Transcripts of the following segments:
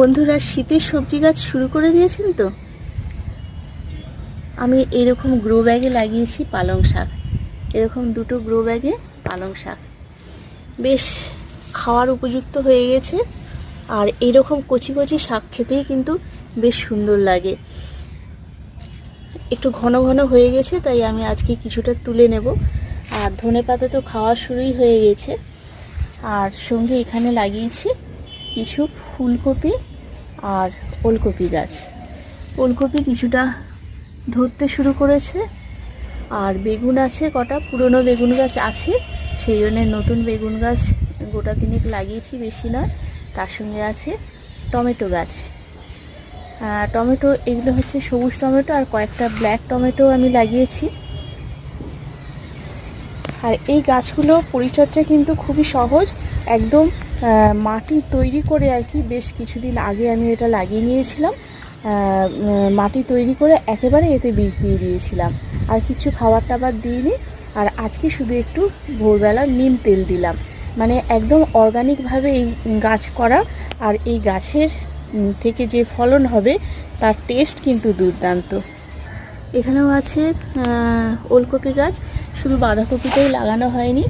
বন্ধুরা শীতের সবজি গাছ শুরু করে দিয়েছেন তো? আমি এরকম গ্রো ব্যাগে লাগিয়েছি পালং শাক। এরকম দুটো গ্রো ব্যাগে পালং শাক। বেশ খাওয়ার উপযুক্ত হয়ে গেছে। আর এরকম কচি কচি শাক খেতেই কিন্তু বেশ সুন্দর লাগে। একটু ঘন ঘন হয়ে গেছে, তাই আমি আজকে কিছুটা তুলে নেব। আর ধনে পাতা তো খাওয়া শুরুই হয়ে গেছে। আর সঙ্গে এখানে লাগিয়েছি কিছু ফুলকপি আর ওলকপি গাছ। ওলকপি কিছুটা ধরতে শুরু করেছে। আর বেগুন আছে, কটা পুরনো বেগুন গাছ আছে। সেই জন্য নতুন বেগুন গাছ গোটা তিনেক লাগিয়েছি, বেশি নয়, তার সঙ্গে আছে টমেটো গাছ। টমেটো এগুলো হচ্ছে সবুজ টমেটো আর কয়েকটা ব্ল্যাক টমেটো আমি লাগিয়েছি। আর এই গাছগুলো পরিচর্যা কিন্তু খুবই সহজ, একদম মাটি তৈরি করে আর কি বেশ কিছুদিন আগে আমি এটা লাগিয়ে নিয়েছিলাম। মাটি তৈরি করে একেবারে এতে বীজ দিয়ে দিয়েছিলাম। আর কিছু খাবার টাবার দিইনি। আর আজকে শুধু একটু ভোরবেলা নিম তেল দিলাম। মানে একদম অর্গানিকভাবে এই গাছ করা আর এই গাছের থেকে যে ফলন হবে তার টেস্ট কিন্তু দুর্দান্ত। এখানেও আছে ওলকপি গাছ। শুধু বাঁধাকপিটাই লাগানো হয়নি।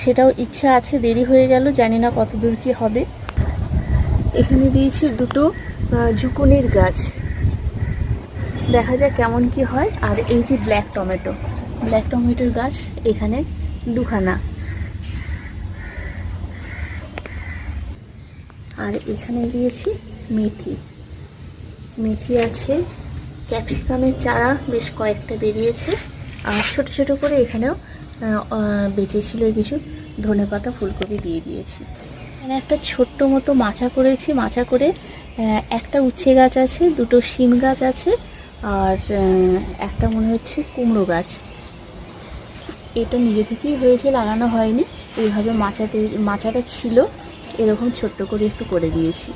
সেটাও ইচ্ছা আছে দেরি হয়ে গেল জানি না কত দূর কি হবে। এখানে দিয়েছি দুটো আহ, জুকুনির গাছ। দেখা যাক কেমন কি হয়। আর এই যে ব্ল্যাক টমেটো। ব্ল্যাক টমেটোর গাছ এখানে দুখানা। আর এখানে দিয়েছি মেথি। মেথি আছে ক্যাপসিকামের চারা বেশ কয়েকটা বেরিয়েছে। আর ছোট ছোট করে এখানেও বেঁচেছিল কিছু ধনেপাতা ফুলকপি দিয়ে দিয়েছি। এখানে একটা ছোট্ট মতো মাচা করেছি, মাচা করে একটা উচ্ছে গাছ আছে, দুটো শিম গাছ আছে, আর একটা মনে হচ্ছে কুমড়ো গাছ। এটা নিজে থেকেই হয়েছে, লাগানো হয়নি। এইভাবে মাচাতে, মাচাটা ছিল, এরকম ছোট্ট করে একটু করে দিয়েছি।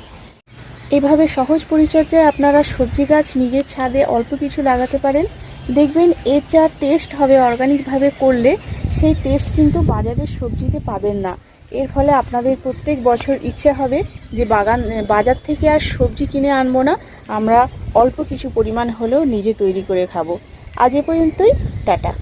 এভাবে সহজ পরিচর্যায় আপনারা সবজি গাছ নিজের ছাদে অল্প কিছু লাগাতে পারেন। দেখবেন এর যা টেস্ট হবে অর্গানিকভাবে করলে, সেই টেস্ট কিন্তু বাজারের সবজিতে পাবেন না। এর ফলে আপনাদের প্রত্যেক বছর ইচ্ছে হবে যে বাগান, বাজার থেকে আর সবজি কিনে আনব না। আমরা অল্প কিছু পরিমাণ হলেও নিজে তৈরি করে খাব। আজ এ পর্যন্তই, টাটা।